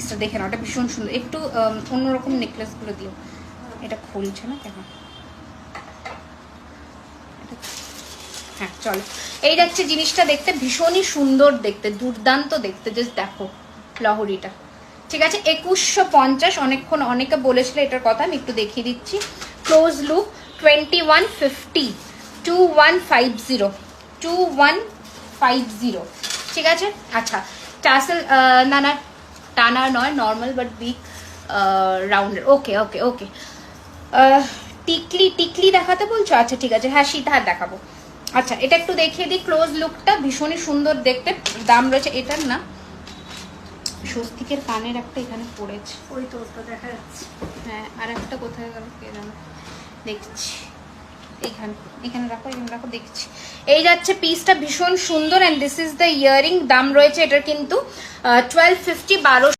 পিসটা দেখে নাও এটা ভীষণ সুন্দর। একটু অন্যরকম নেকলেসগুলো দিও। এটা খুলছে না কেন? হ্যাঁ চলো। এই যাচ্ছে জিনিসটা দেখতে ভীষণই সুন্দর দেখতে, দুর্দান্ত দেখতে জাস্ট দেখো লহরিটা। ঠিক আছে, একুশশো পঞ্চাশ, অনেকক্ষণ অনেকে বলেছিল এটার কথা, আমি একটু দেখিয়ে দিচ্ছি। Close look twenty one fifty two one five zero two one five zero ঠিক আছে? আচ্ছা টাসেল না না টানা নয় নর্মাল বাট বিগ রাউন্ডের ওকে ওকে ওকে টিকলি টিকলি দেখাতে বলছো? আচ্ছা ঠিক আছে। হ্যাঁ সীতাহার দেখাবো। আচ্ছা এটা একটু দেখিয়ে দিই। ক্লোজ লুকটা ভীষণই সুন্দর দেখতে। দাম রয়েছে এটার না? স্বস্তিকের কানের একটা এখানে পড়েছে। ওই তো দেখা যাচ্ছে। হ্যাঁ আর একটা কোথায় গেল কে জানো। দেখছি। দেখছি। এই যাচ্ছে পিসটা ভীষণ সুন্দর and this is the earring দাম রয়েছে এটার কিন্তু টুয়েলভ ফিফটি বারো